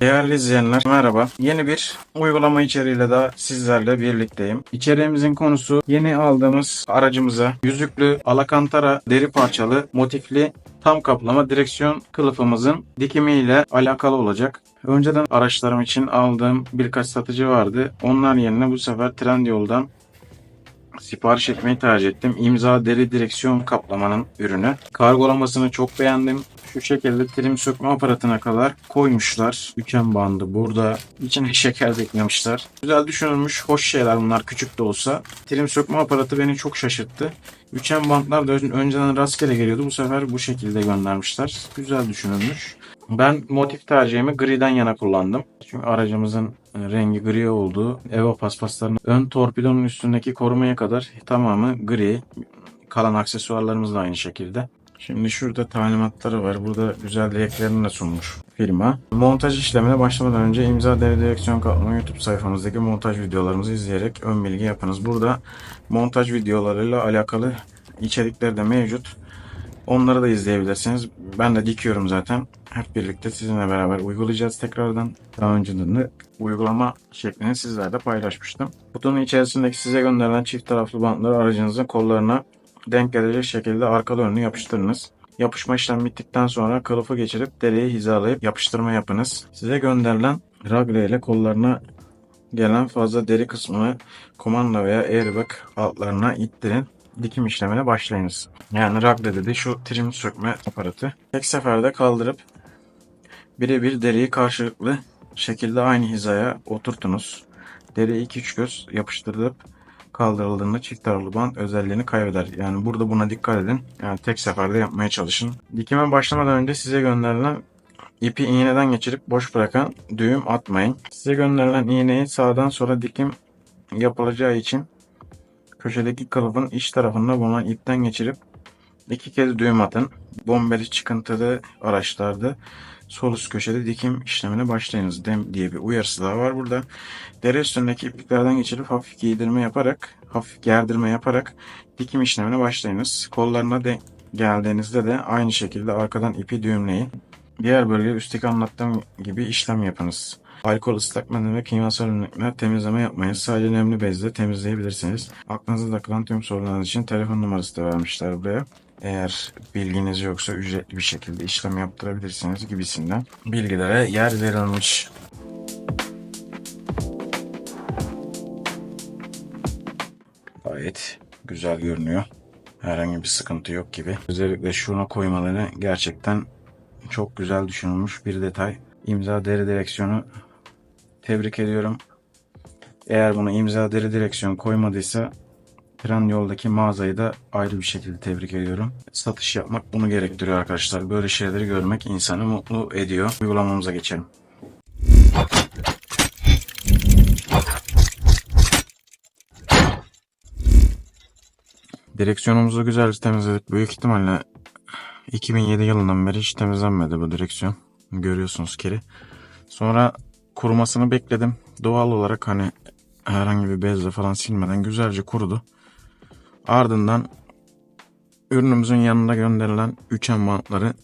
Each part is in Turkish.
Değerli izleyenler merhaba. Yeni bir uygulama içeriğiyle daha sizlerle birlikteyim. İçeriğimizin konusu yeni aldığımız aracımıza yüzüklü alakantara deri parçalı motifli tam kaplama direksiyon kılıfımızın dikimiyle alakalı olacak. Önceden araçlarım için aldığım birkaç satıcı vardı. Onlar yerine bu sefer Trendyol'dan sipariş etmeyi tercih ettim. İmza deri direksiyon kaplamanın ürünü. Kargolamasını çok beğendim. Şu şekilde trim sökme aparatına kadar koymuşlar. Üçen bandı burada. İçine şeker eklemişler. Güzel düşünülmüş. Hoş şeyler bunlar küçük de olsa. Trim sökme aparatı beni çok şaşırttı. Üçen bantlar da ön- önceden rastgele geliyordu. Bu sefer bu şekilde göndermişler. Güzel düşünülmüş. Ben motif tercihimi griden yana kullandım. Çünkü aracımızın e, rengi gri olduğu Evo paspaslarının ön torpidonun üstündeki korumaya kadar tamamı gri. Kalan aksesuarlarımız da aynı şekilde. Şimdi şurada talimatları var. Burada güzel dileklerini de sunmuş firma. Montaj işlemine başlamadan önce imza deri direksiyon katlama YouTube sayfamızdaki montaj videolarımızı izleyerek ön bilgi yapınız. Burada montaj videolarıyla alakalı içerikler de mevcut. Onları da izleyebilirsiniz. Ben de dikiyorum zaten. Hep birlikte sizinle beraber uygulayacağız tekrardan. Daha önceden de uygulama şeklini sizlerle paylaşmıştım. Kutunun içerisindeki size gönderilen çift taraflı bantları aracınızın kollarına denk gelecek şekilde arkalı önlü yapıştırınız. Yapışma işlemi bittikten sonra kılıfı geçirip deriyi hizalayıp yapıştırma yapınız. Size gönderilen ragle ile kollarına gelen fazla deri kısmını kumanda veya airbag altlarına ittirin. Dikim işlemine başlayınız. Yani ragle dedi şu trim sökme aparatı. Tek seferde kaldırıp birebir deriyi karşılıklı şekilde aynı hizaya oturtunuz. Deri 2-3 göz yapıştırılıp kaldırıldığında çift taraflı bant özelliğini kaybeder. Yani burada buna dikkat edin. Yani tek seferde yapmaya çalışın. Dikime başlamadan önce size gönderilen ipi iğneden geçirip boş bırakan düğüm atmayın. Size gönderilen iğneyi sağdan sola dikim yapılacağı için köşedeki kılıfın iç tarafında bulunan ipten geçirip iki kez düğüm atın. Bombeli çıkıntılı araçlarda sol üst köşede dikim işlemine başlayınız dem diye bir uyarısı daha var burada. Deri üstündeki ipliklerden geçirip hafif giydirme yaparak, hafif gerdirme yaparak dikim işlemine başlayınız. Kollarına de geldiğinizde de aynı şekilde arkadan ipi düğümleyin. Diğer bölge üstteki anlattığım gibi işlem yapınız. Alkol ıslak mendil ve kimyasal ürünler temizleme yapmayın. Sadece nemli bezle temizleyebilirsiniz. Aklınıza takılan tüm sorularınız için telefon numarası da vermişler buraya. Eğer bilginiz yoksa ücretli bir şekilde işlem yaptırabilirsiniz gibisinden bilgilere yer verilmiş. Gayet güzel görünüyor. Herhangi bir sıkıntı yok gibi. Özellikle şuna koymaları gerçekten çok güzel düşünülmüş bir detay. İmza deri direksiyonu tebrik ediyorum. Eğer bunu imza deri direksiyon koymadıysa Trendyol'daki mağazayı da ayrı bir şekilde tebrik ediyorum. Satış yapmak bunu gerektiriyor arkadaşlar. Böyle şeyleri görmek insanı mutlu ediyor. Uygulamamıza geçelim. Direksiyonumuzu güzelce temizledik. Büyük ihtimalle 2007 yılından beri hiç temizlenmedi bu direksiyon. Görüyorsunuz kiri. Sonra kurumasını bekledim. Doğal olarak hani herhangi bir bezle falan silmeden güzelce kurudu. Ardından ürünümüzün yanında gönderilen üçen bantları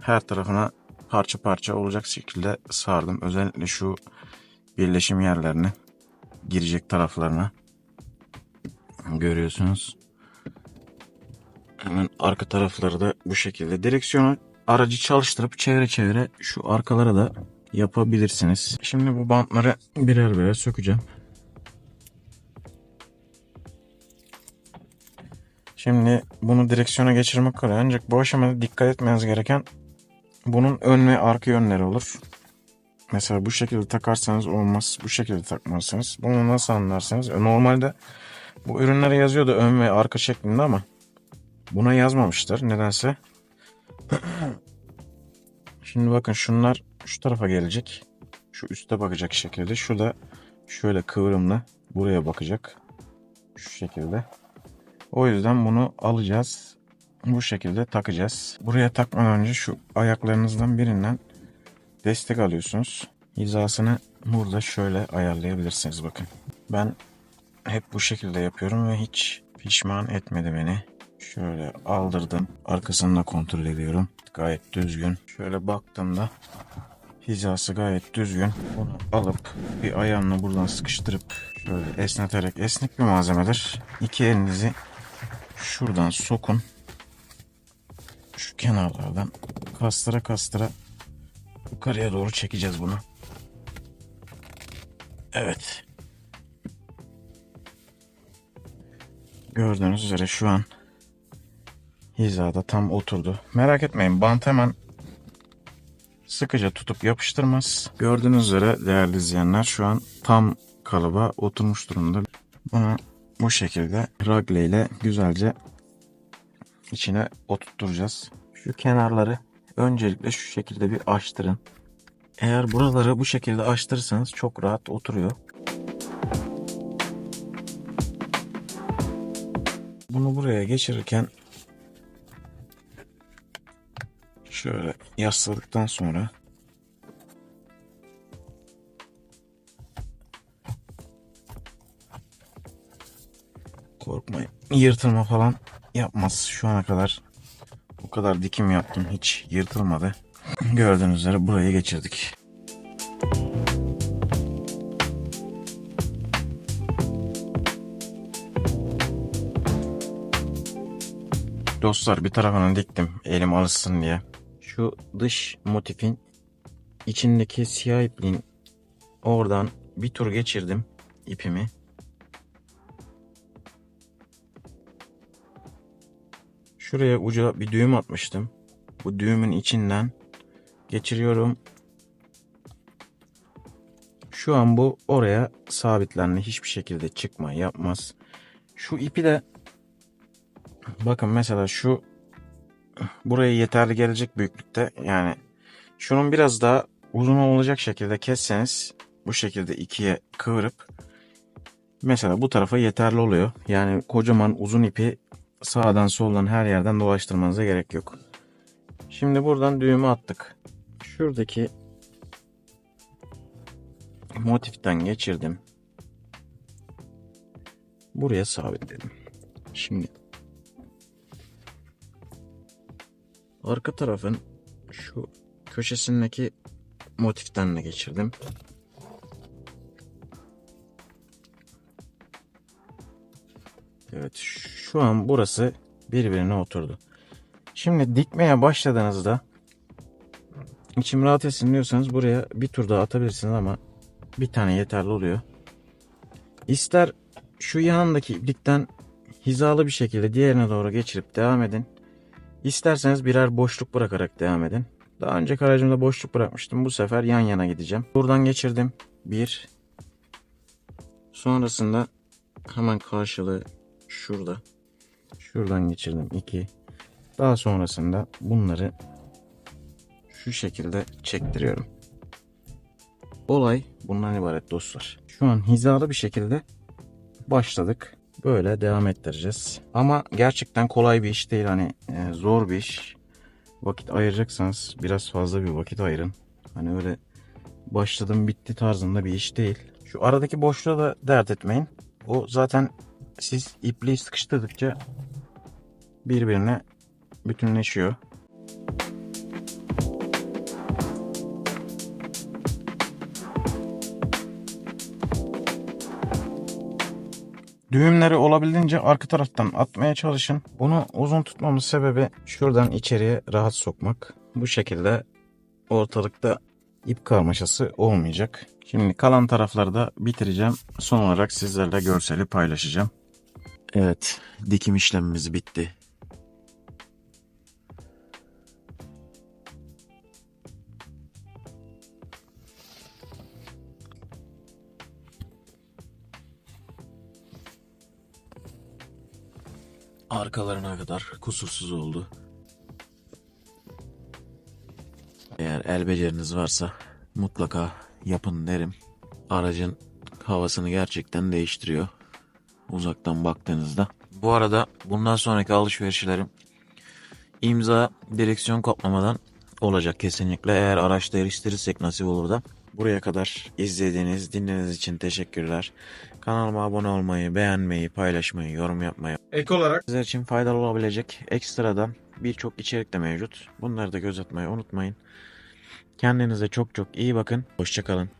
her tarafına parça parça olacak şekilde sardım. Özellikle şu birleşim yerlerine girecek taraflarına görüyorsunuz. Hemen arka tarafları da bu şekilde. Direksiyonu aracı çalıştırıp çevre çevre şu arkalara da yapabilirsiniz. Şimdi bu bantları birer birer sökeceğim. Şimdi bunu direksiyona geçirmek kolay ancak bu aşamada dikkat etmeniz gereken bunun ön ve arka yönleri olur. Mesela bu şekilde takarsanız olmaz. Bu şekilde takmazsınız. Bunu nasıl anlarsınız? E, Normalde bu ürünlere yazıyordu ön ve arka şeklinde ama buna yazmamışlar nedense. Şimdi bakın şunlar şu tarafa gelecek. Şu üste bakacak şekilde. Şu da şöyle kıvrımlı buraya bakacak. Şu şekilde. O yüzden bunu alacağız. Bu şekilde takacağız. Buraya takmadan önce şu ayaklarınızdan birinden destek alıyorsunuz. Hizasını burada şöyle ayarlayabilirsiniz bakın. Ben hep bu şekilde yapıyorum ve hiç pişman etmedi beni. Şöyle aldırdım. Arkasını da kontrol ediyorum. Gayet düzgün. Şöyle baktığımda Hizası gayet düzgün. Bunu alıp bir ayağını buradan sıkıştırıp şöyle esneterek esnek bir malzemedir. İki elinizi şuradan sokun. Şu kenarlardan kastıra kastıra yukarıya doğru çekeceğiz bunu. Evet. Gördüğünüz üzere şu an hizada tam oturdu. Merak etmeyin bant hemen sıkıca tutup yapıştırmaz. Gördüğünüz üzere değerli izleyenler şu an tam kalıba oturmuş durumda. Bunu bu şekilde ragle ile güzelce içine oturtturacağız. Şu kenarları öncelikle şu şekilde bir açtırın. Eğer buraları bu şekilde açtırırsanız çok rahat oturuyor. Bunu buraya geçirirken şöyle yasladıktan sonra korkmayın. Yırtılma falan yapmaz. Şu ana kadar bu kadar dikim yaptım. Hiç yırtılmadı. Gördüğünüz üzere buraya geçirdik. Dostlar bir tarafını diktim elim alışsın diye. Şu dış motifin içindeki siyah ipliğin oradan bir tur geçirdim ipimi. Şuraya uca bir düğüm atmıştım. Bu düğümün içinden geçiriyorum. Şu an bu oraya sabitlendi. Hiçbir şekilde çıkma yapmaz. Şu ipi de bakın mesela şu buraya yeterli gelecek büyüklükte. Yani şunun biraz daha uzun olacak şekilde kesseniz bu şekilde ikiye kıvırıp mesela bu tarafa yeterli oluyor. Yani kocaman uzun ipi sağdan soldan her yerden dolaştırmanıza gerek yok. Şimdi buradan düğümü attık. Şuradaki motiften geçirdim. Buraya sabitledim. Şimdi arka tarafın şu köşesindeki motiften de geçirdim. Evet şu an burası birbirine oturdu. Şimdi dikmeye başladığınızda içim rahat etsin diyorsanız buraya bir tur daha atabilirsiniz ama bir tane yeterli oluyor. İster şu yanındaki iplikten hizalı bir şekilde diğerine doğru geçirip devam edin. İsterseniz birer boşluk bırakarak devam edin. Daha önce aracımda boşluk bırakmıştım. Bu sefer yan yana gideceğim. Buradan geçirdim. Bir. Sonrasında hemen karşılığı şurada. Şuradan geçirdim 2. Daha sonrasında bunları şu şekilde çektiriyorum. Olay bundan ibaret dostlar. Şu an hizalı bir şekilde başladık. Böyle devam ettireceğiz. Ama gerçekten kolay bir iş değil. Hani e, zor bir iş. Vakit ayıracaksanız biraz fazla bir vakit ayırın. Hani öyle başladım bitti tarzında bir iş değil. Şu aradaki boşluğa da dert etmeyin. O zaten siz ipliği sıkıştırdıkça birbirine bütünleşiyor. Düğümleri olabildiğince arka taraftan atmaya çalışın. Bunu uzun tutmamın sebebi şuradan içeriye rahat sokmak. Bu şekilde ortalıkta ip karmaşası olmayacak. Şimdi kalan tarafları da bitireceğim. Son olarak sizlerle görseli paylaşacağım. Evet, dikim işlemimiz bitti. Arkalarına kadar kusursuz oldu. Eğer el beceriniz varsa mutlaka yapın derim. Aracın havasını gerçekten değiştiriyor. Uzaktan baktığınızda. Bu arada bundan sonraki alışverişlerim imza direksiyon kaplamadan olacak kesinlikle. Eğer araçta eriştirirsek nasip olur da. Buraya kadar izlediğiniz, dinlediğiniz için teşekkürler. Kanalıma abone olmayı, beğenmeyi, paylaşmayı, yorum yapmayı. Ek olarak Sizler için faydalı olabilecek ekstradan birçok içerik de mevcut. Bunları da göz atmayı unutmayın. Kendinize çok çok iyi bakın. Hoşçakalın.